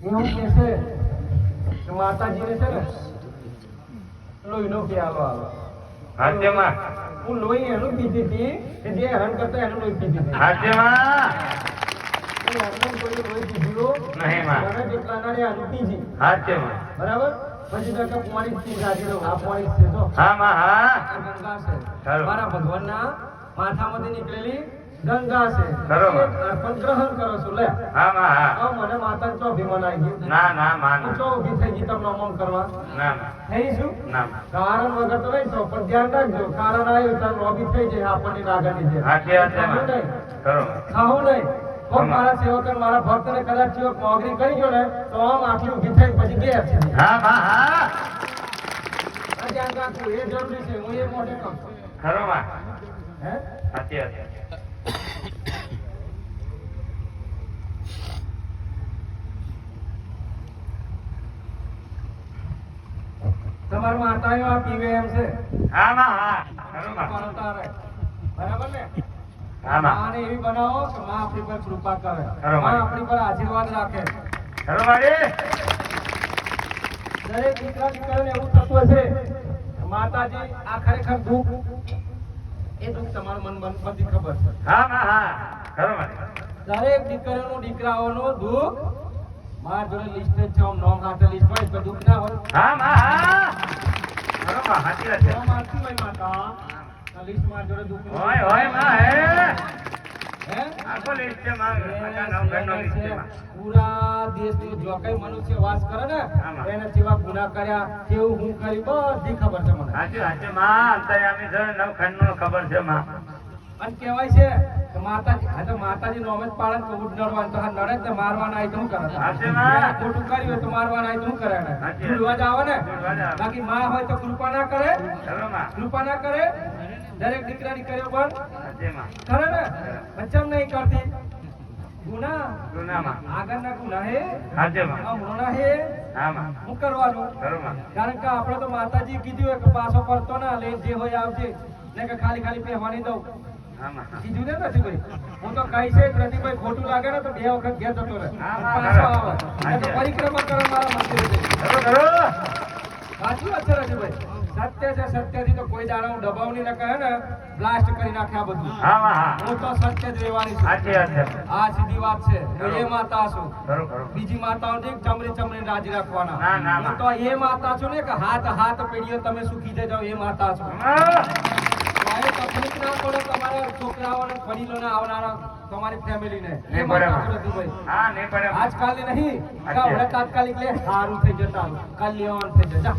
એવું કે છે કે માતાજીને છે ને લોહીનો પ્યાલો આવે હાથેમાં? હું લોહી એનું પીધી હતી કે જે હેરાન કરતા એનું લોહી પીધી હતી. હાથેમાં? લોહી. ના બરાબર? પછી. મારા ભગવાનના માથામાંથી નીકળેલી ગંગા છે. બરોબર. અર્પણ ગ્રહણ કરો છો લે. હા હા હા. મને માતા ચો અભિમાન આવી ગયું ના ના માં ના. ચો ઊભી થઈ ગઈ તમને અમંગ કરવા. ના ના. થઈ શું? ના કારણ વગર તો નહીં તો પણ ધ્યાન રાખજો. કારણ આવ્યું ત્યારે લોબી થઈ જાય આપણને નાગરની જેમ. સાચી વાત છે ખરો. ખાવું નહીં. કોક મારા સેવક મારા ભક્ત ભક્તને કદાચ સેવક મોગરી કરી ગયો ને તો આમ આટલી ઊભી થઈ પછી ગયા છે. હા માં હા. ધ્યાન રાખવું એ જરૂરી છે હું એ મોઢે કહું ખરો માં હે? સાચી હાથે તમારા માતાઓ આ પીવે એમ છે? હા માં હા. ખરો માં તમારો તારે. બરાબર ને? માને એવી બનાવો કે માં આપણી પર કૃપા કરે. માં. આપણી પર આશીર્વાદ રાખે. ખરો માડી દરેક દીકરા દીકરાને એવું તત્વ છે માતાજી આ ખરેખર દુઃખ એ દુઃખ તમારું મન મન બધી ખબર છે. હા હા દરેક દીકરીઓનું દીકરાઓનું દુઃખ માર જોડે લિસ્ટ જ છે નોમ હાથે લિસ્ટ હોય તો દુઃખ ના હોય. હા હા માં હાથે હાથે નોમ હાથથી હોય માતા લિસ્ટ મારા જોડે દુઃખ હોય હોયમાં હે. પૂરા જો કઈ મનુષ્ય વાસ કરે ને. એને જેવા ગુના કર્યા કેવું હું કરી બધી ખબર છે મને હાચે હાચે માં અંતર્યામી છે નવખંડનો ખબર છે માં અને કહેવાય છે માતાજી હા તો માતાજી નોમ જ પાડે તો ઉડનડવાનું તો હા નડે ને મારવાના આય શું કરે? હાચે માં. એને ખોટું કર્યું તો મારવાના આય શું કરે ભૂલવા જ આવે ને? ભૂલવા જ આવે. બાકી માં હોય તો કૃપા ના કરે. કૃપા ના કરે. દરેક દીકરા દીકરીઓ પર હાચે ને? બચ્ચમ નહીં કરતી. ગુના. ગુનામાં. આગળના ગુના હે? માં હે? હા કરવાનું? કારણ કે આપણે તો માતાજી કીધું કે પાછો પડતો ના લે જે હોય આવજે. ને કે ખાલી ખાલી પહેવાની દઉં. હા ને નથી હું તો કઈ છે પ્રતિભાઈ ખોટું લાગે ને તો બે વખત ઘેર જતો રહે. પાછો આવે. પરિક્રમા કરો મારા મંદિરે વાત છે રતિભાઈ સત્ય છે સત્યથી તો કોઈ દાડા હું દબાવની ને કહે ને બ્લાસ્ટ કરી નાખે આ બધું. હા તો સત્ય જ રહેવાની છું. આ સીધી વાત છે. હું એ માતા છું. બીજી માતાઓ ને ચમરી ચમરી રાજી રાખવાના. હું તો એ માતા છું ને કે હાથ હાથ પેઢીઓ તમે સુખી થઈ જાઓ એ માતા છું હા. ત્યારે તકલીફ ના પડે આવનારા તમારી ફેમિલીને ને. માં. હા નહીં પડે આજકાલની નહીં. તાત્કાલિક લે. સારું થઈ જતા કલ્યાણ થઈ જતા